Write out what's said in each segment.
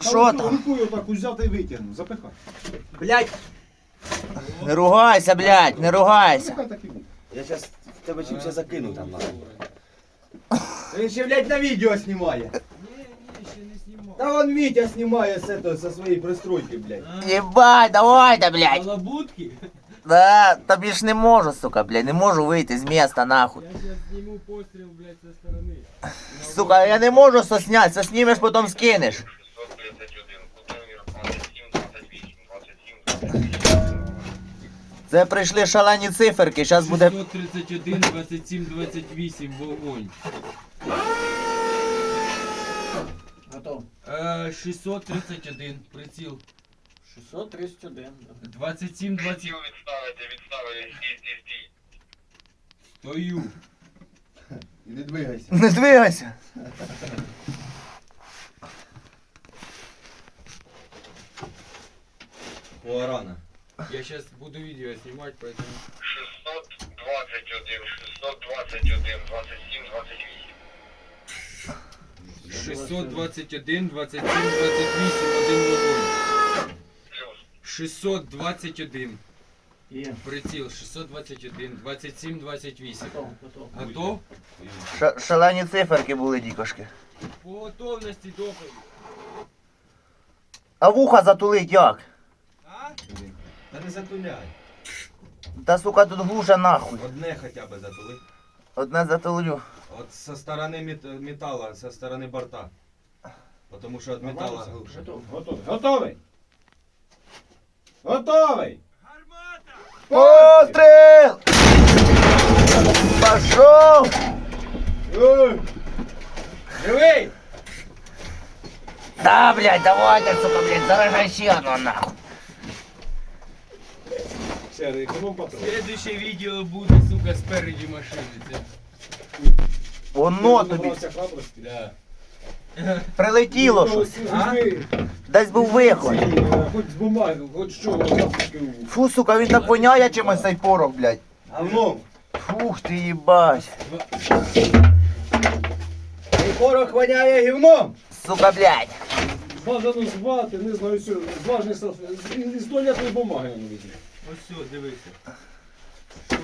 Що там? Рукою так узяти і витягнув, запихай. Блять. Не ругайся, блядь, не ругайся. Запихай так і буде. Я сейчас в тебе чимся закину там нахуй. Він ще, блядь, на відео знімає. Та вон Вітя знімає з этого, со своєї пристройки, блядь. Єбать, давайте, блядь. Лабутки? Да, тобі ж не можу, сука, блядь, не можу вийти з міста, нахуй. Я сейчас сниму стороны. Сука, я не можу соснять, соснімеш, потім скинеш. 631, Кутовір 27, 28, 27, Це прийшли шалені циферки, зараз буде. 631, 27, 28, вогонь. Готов. Е, 631, приціл. 631. да. 27, 20, Хотів відставити, відставили, стій, стій, стій. стою. І не двигайся. Не двигайся. О, рано. Я сейчас буду видео снимать, поэтому... 621, 621, 27, 28. 621, 27, 28, один вогонь. Плюс. 621, Є. приціл, 621, 27, 28. Готов, готов. Готов? Ша- Шалені циферки були, дікошки. По готовності доповідь. А вуха затулить як? А? Та не затуляй. Та сука тут глуша нахуй. Одне хоча б затули. Одне затулю. От со сторони мет- металла, со сторони борта. Потому що від металла глубже. Готов. Готовий. Готовий. Готовий. Постріл! Пошов! Ой! Живий! Да, блядь, давайте, сука, блядь, заражай ще одного нахуй. Все, економ патрон. Следующее видео буде, сука, спереді машини. Це... Воно тобі Набрався храбрості. Да. Прилетіло щось. А? Десь був виход. е, Хоч з бумаги, хоч що, запуски. Фу, сука, він так воняє чимось цей порох, блядь. Говно! Фух ти їбать. Цей порох воняє гівном! Сука, блядь. Бажано звати, не знаю, що, зважний. Із туалетної бумаги не візьми. Ось все, дивися. Що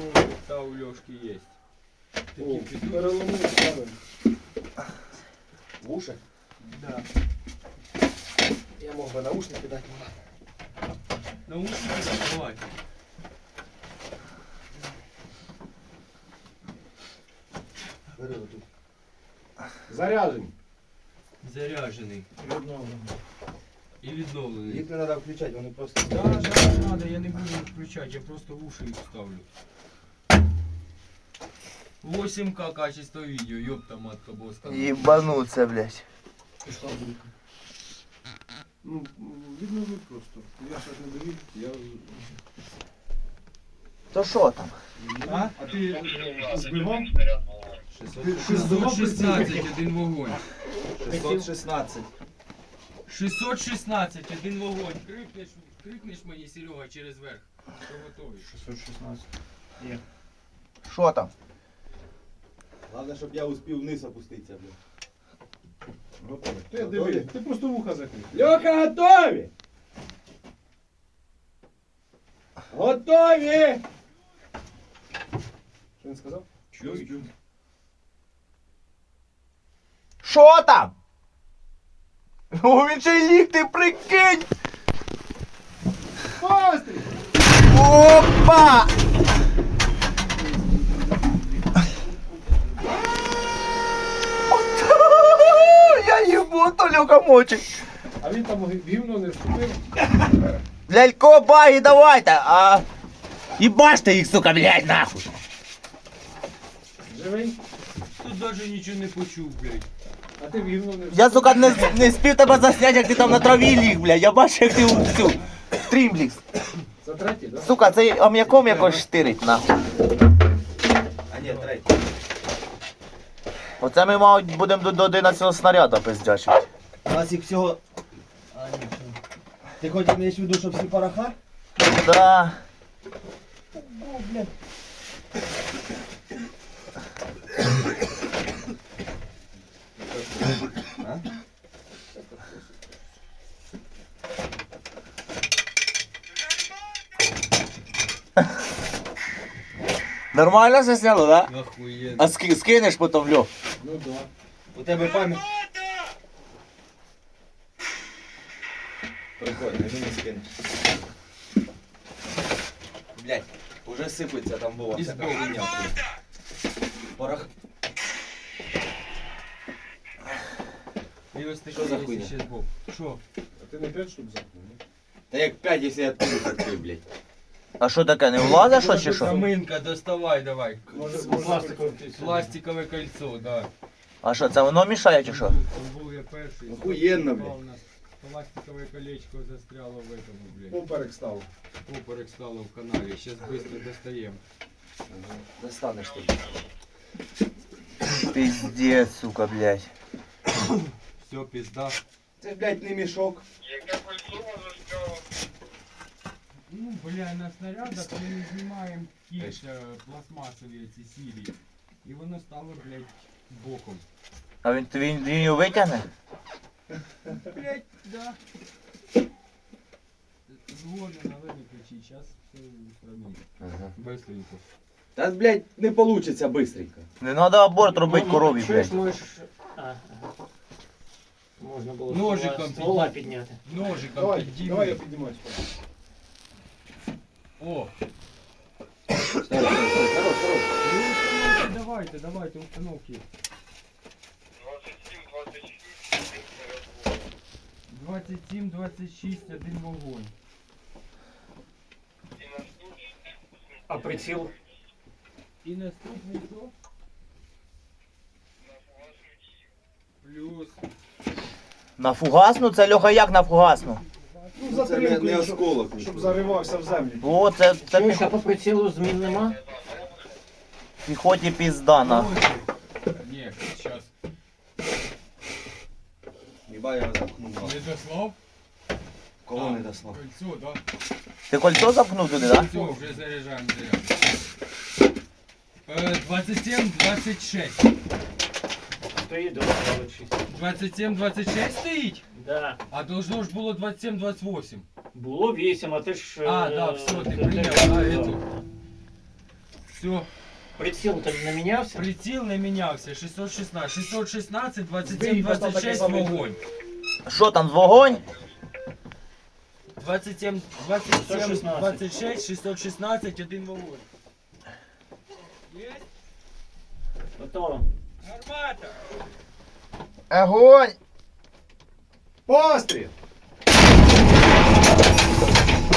та у Льошки є. О, Такі підуть. переломив, правильно. Вуші? Да. Я мог би наушники дати. Наушники давай. Бери отут. Заряджені. Заряджений. Відновлено. І відновлений. Їх не треба включати, вони просто Да, да, надо, я не буду їх включати, я просто в уші їх ставлю. 8К качество видео, ёпта матка боска. Їбануться, блядь. Ну, відновив просто. Я ще не довів, я... То що там? А? А ти збивав? Вогонь. 616, один вогонь. 616. 616, один вогонь. Крикнеш, крикнеш мені, Серега, через верх. Що готовий? 616. Що там? Головне, щоб я успів вниз опуститися, блядь. Готовий. Ти диви, ти просто вуха закрив. Льоха, готові! Готові! Що він сказав? Чую. Що там? О, він ще й ліг, ти прикинь! Постріл! Опа! Я їбу, то А він там гівно не вступив. Лялько, баги, давайте, а... Їбаште їх, сука, блядь, нахуй. Живий? Тут даже нічого не почув, блядь. А ти в гівно не вступив. Я, сука, не, не спів тебе засняти, як ти там на траві ліг, блядь. Я бачу, як ти у цю стрімліг. Це третій, так? Сука, цей ам'яком якось штирить, нахуй. А ні, третій. Оце ми, мабуть, будемо до, до 11 снаряда пиздячити нас їх всього... А, ні, що. Ти хоч маєш в виду, що всі пороха? Да. О, блін. Нормально все сняло, да? Охуєнно. А ски- скинеш потім, Льох? Ну да. У тебе пам'ять. Прикольно, мені скинеш. Блять, уже сипеться там. Із всяка хуйня. Порох. Ось Що за хуйня? ще збоку. Що? А ти не 5 штук замкнув? ні? Та як 5, якщо я тут закрив, блять. А що таке, не влазить що чи що? Каминка, доставай давай. Може, ти сюди. Пластикове кольцо, да. А що, це воно мішає чи що? Там був я перший. Охуєнно, блядь. Попав у нас Пластикове колечко застряло в этому, блядь. Поперек став. Поперек стало в канаві. Сейчас быстро достаємо. Достанеш ти. Пиздец, сука, блядь. Все, пизда. Це ж, блядь, не мішок. Яке кольцо застряло? Ну, бля, на снарядах ми не знімаємо кіш е, пластмасові ці сірі. І воно стало, блядь, боком. А він, він, він його витягне? Блядь, да. Не кричи, сейчас все устраним. Ага. Быстренько. Та, блядь, не получиться быстренько. Не треба аборт робити корові, блядь. Можна було Ножиком ствола- підняти. ствола підняти. Ножиком Давай, давай я піднімаюсь. О, Стой, стой, стой, хорош, хорош. ну установки давайте, давайте установки. 27-26, один вогонь. А приціл? І наступний що? Плюс. На фугасну? Це Льоха як на фугасну? Ну, Це не, не осколок. щоб заривався в землю. О, це, це Чуєш, а піхо- по прицілу змін нема? піхоті пізда на. Хіба я запхнув. Не дослав? Кого не дослав? Кольцо, да? Ти кольцо запхнув туди, так? Все, вже заряджаємо заряд. Е, 27, 26. Стоїть 26. 27, 26 стоїть? Да. А должно ж було 27, 28. Було 8, а ти ж... А, е, да, все, ти ти- прийняв, а, эту. Все, Приціл то не мінявся? приціл не мінявся. 616, 616, 27, Збій, поставь 26 такий самий. вогонь. Що там, з вогонь? 27, 27, 616. 26, 616, один вогонь. Є? Готово. Гармата! Огонь! Постріл!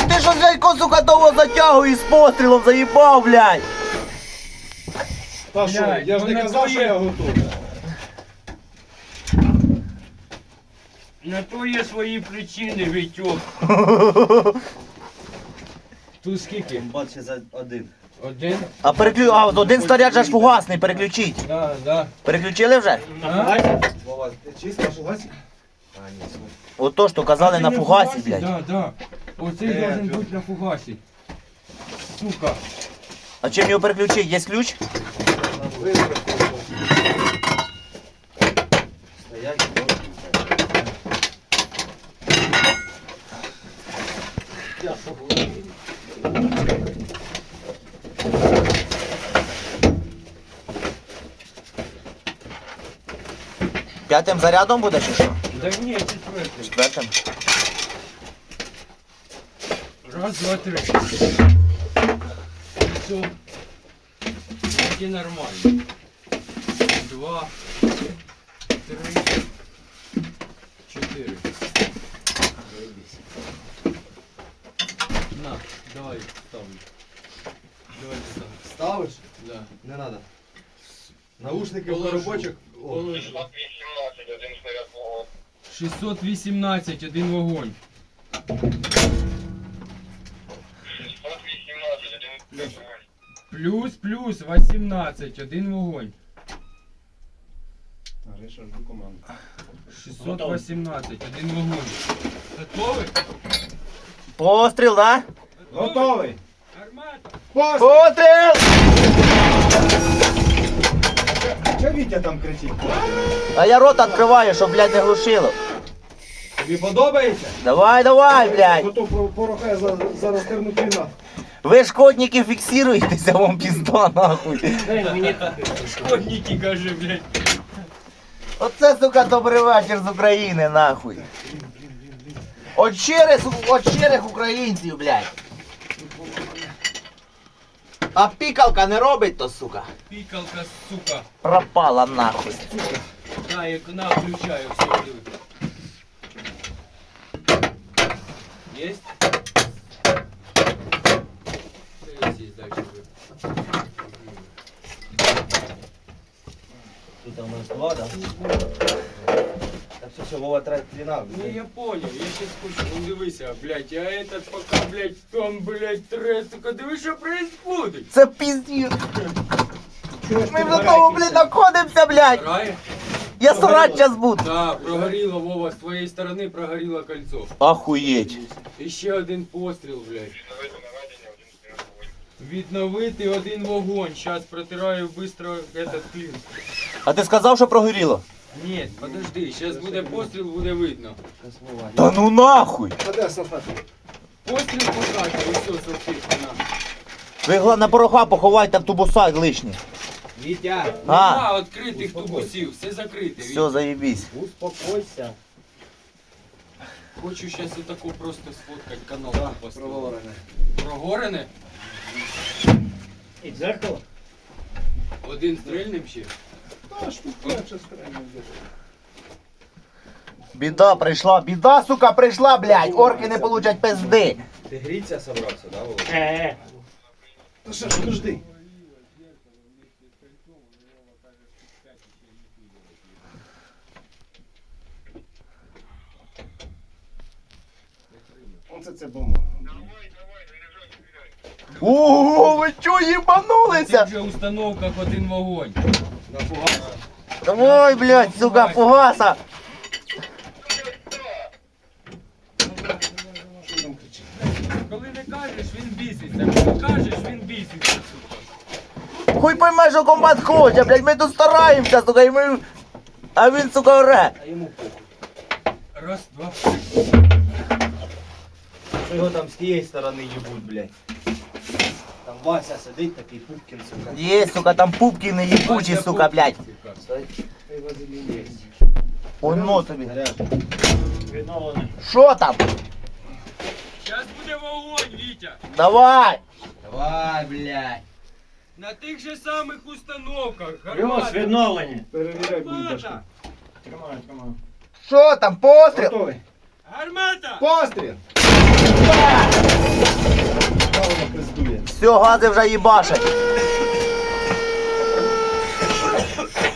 Ти що, дядько, сука, того затягує з пострілом заїбав, блядь! Та що, я ж ну не казав, що я готовий. На то є свої причини, Вітьок. Тут скільки? Бат ще за один. Один? А переклю... А, от один снаряд же ж фугасний, переключіть. Да, да. Переключили вже? Вова, ти чисто фугасик? А, ні, смог. Ото, що казали на фугасі, блядь. Да, да. Оцей Е, должен бути на фугасі. Сука. А чим його переключити? Є ключ? Стоять. Я? П'ятим зарядом буде чи що? Да ні, четвертий. Четвертим. Раз, два, три. Все. Вроде нормально. Два. Три. Чотири. На, давай ставлю. Давай ставлю. Ставиш? Да. Не надо. Наушники в Положу. коробочок. О, Положи. 618, один снаряд був. 618, один вогонь. 618, один снаряд. Плюс, плюс, 18, один вогонь. Гриша, жду команду. 618, один вогонь. Готовий? Постріл, да? Готовий! Гармата! Постріл! Постріл! Що Вітя там кричить? А я рот відкриваю, щоб, блядь, не глушило. Тобі подобається? Давай, давай, блядь. Готов про- порохає за- зараз тернути на. Ви шкодники фіксируєтеся, вам пізда нахуй. Шкодники, каже, блядь. Оце, сука, добрий вечір з України, нахуй. От щирих, от щирих українців, блядь. А пікалка не робить то, сука. Пікалка, сука. Пропала нахуй. На, як на, включаю, все, диви. Есть? Дивись, є дальше. Тут у нас два, да? Так все, все, Вова тратит длина. Не, я понял, я сейчас хочу, ну дивися, блядь, а этот пока, блядь, там, блядь, трес, сука, диви, що происходит? Це піздець. Ми до того, блядь, знаходимося, блядь. Рай? Я срать зараз буду. Да, прогоріло, Вова, з твоєї сторони прогоріло кольцо. Охуєть. І ще один постріл, блядь. Відновити один вогонь. Сейчас протираю быстро этот клин. А ти сказав, що прогоріло? Нет, подожди, сейчас буде постріл, буде видно. Та ну нахуй. Постріл покаже, і все, салфетка на. Ви головне пороха поховайте в тубуса лишні. Витя, А, Нема відкритих тубусів, все закрите. все, заєбісь. успокойся. Хочу сейчас отаку просто сфоткать канал поставити. Провалорене. Прогорене? І дзеркало? Один стрельним ще? Та ж тут перше стрельне. Біда прийшла, біда, сука, прийшла, блядь. Орки не получать пизди. Ты гриться собрался, да, Вова? Е-е. Та ще ж подожди. Оце це стріляй. Ого, ви чо Це їбанулися? вже установка один вогонь. Давай, блядь, сука, фугаса. Що там кричить? Коли не кажеш, він біситься. Коли кажеш, він біситься, сука. Хуй пойме, що комбат хоче, блядь, ми тут стараємося, сука, і ми... А він, сука, оре. А ему похуй. Раз, два, три. Його там з тієї сторони їбуть, блядь. Там Вася сидить такий Пупкін, сука. Є, сука, там пупки не їбучі, Бачите, сука, блядь. сука. Стой. Ей, вазелін є. Оно тобі. Заряд. Відновлене. Що там? Щас буде вогонь, Вітя. Давай. Давай, блядь. На тих же самих установках. Плюс Гармата. відновлення. Перевіряй бульбашку. Гармата. Тримаю, тримаю. Що там, постріл? Готовий. Гармата. Постріл! Все, гази вже їбашать.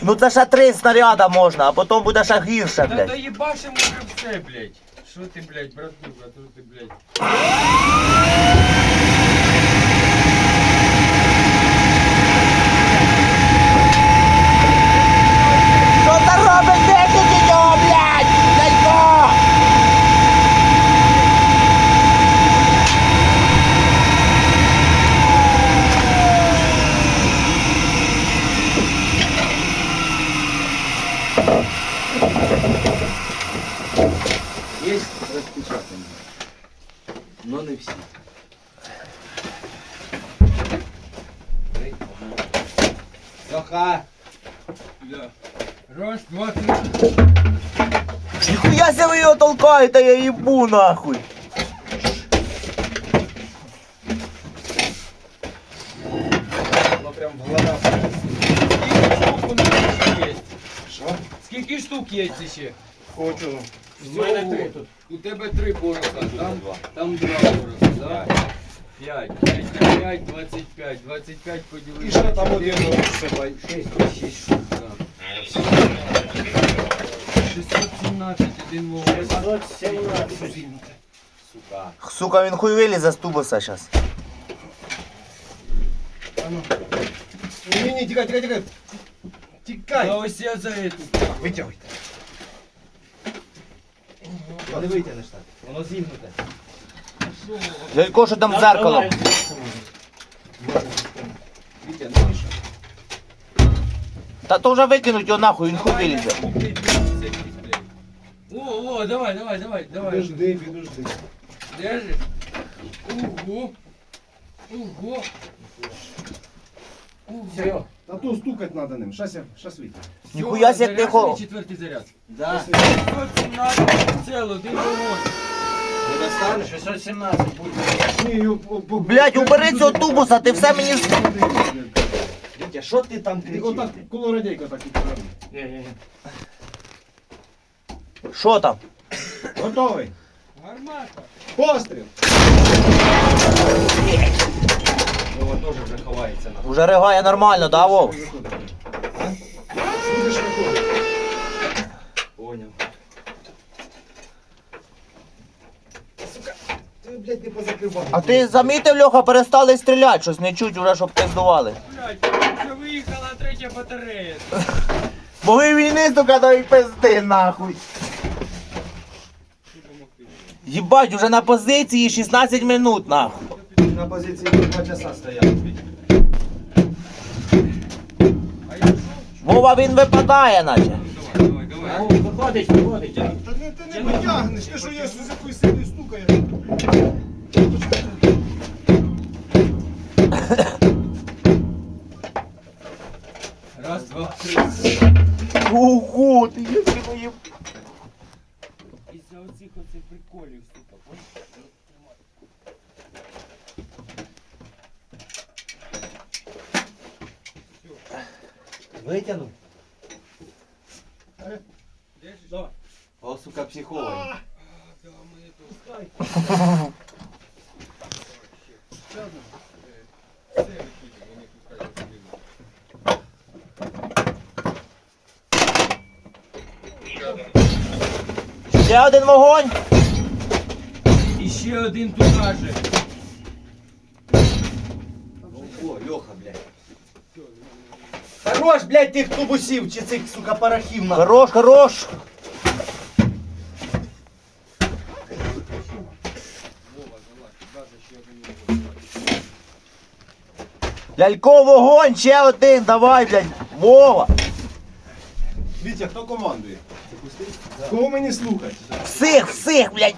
Ну це ще три снаряда можна, а потім буде ще гірше, Та блядь. доїбашимо вже все, блядь. Що ти, блядь, брату, брату, ти, блядь. Що ти робиш? Виключіть його, блядь! Дядько! Є розпечатані. Но не всі. Леха! Да. Раз, два, три. Ніхуя його толкаєте, я їбу нахуй. Воно прям в глазах. Скільки штук у нас ще є? Що? Скільки штук є ще? Хочу. В мене три тут. У тебе три пороха, там, два. там два пороха, да? П'ять. П'ять, п'ять, двадцять п'ять. Двадцять п'ять поділити. І ще там один розсипай. Шість, шість штук. Да. 617, один вогонь. 617. Сука. Сука, він хуй вилізе з тубуса щас. Ні, ні, тікай, тікай, тікай. А Тікай. ось я за эту. Витягуйте. Не витягнеш так. Воно зігнуте. Дядько, що там зеркало? Давай. Вітя, ну і що? Та то вже викинуть його нахуй, він хуй вилізе. О, о, давай, давай, давай, давай. Підожди, підожди. Держи. Угу. Ого! Серйозно. Та то стукать треба ним. Щас я, щас вийти. Ніхуя себе ти хо... Четвертий заряд. Да. 517 цел, один вогонь. Не достанеш? 617 буде. Ні, по- по- Блядь, убери цього тубуса, ти все мені... з- Вітя, що ти там Ти кричиш? Отак, коло радійка так і. Ні, ні, ні. Що там? Готовий. Гармата. Постріл. Вова теж вже ховається на. Уже ригає нормально, да, Вов? Будеш виходити. Поняв. Сука, ти, блядь, не позакривав. А ти замітив, Льоха, перестали стріляти, щось не чуть уже, щоб пиздували. Блядь, вже виїхала третя батарея. Боги війни, сука, до і пизди, нахуй. Єбать, уже на позиції 16 минут, нахуй. На позиції тут два часа стояв. Вова, він випадає, наче. Давай, давай, давай. Виходить, виходить. Та не, ти не витягнеш, ти що я з якоїсь сили стукає. Раз, два, три. Ого, ти єбаний єб... Із-за оцих оцих приколів, сука. понял? Витягнув. Держиш? Давай. О, сука, психований. Да, ми тут. Все викидуй, вони пускай розбігуть. Ще один вогонь. І ще один туди же. О, Льоха, блядь. Хорош, блядь, тих тубусів чи цих, сука, парахів на. Хорош, хорош. Вова, залазь, туди же ще один вогонь. Лялько, вогонь, ще один, давай, блядь. Вова. Вітя, хто командує? Кого мені слухати? Всіх, всіх, блядь.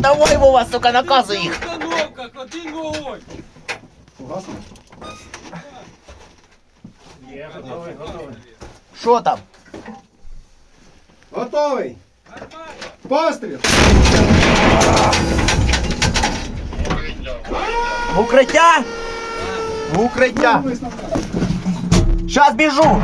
Давай, Вова, сука, наказуй їх. В установках один вогонь. Погасно? Є, готовий, готовий. Що там? Готовий. Постріл. В укриття? В укриття. Щас біжу.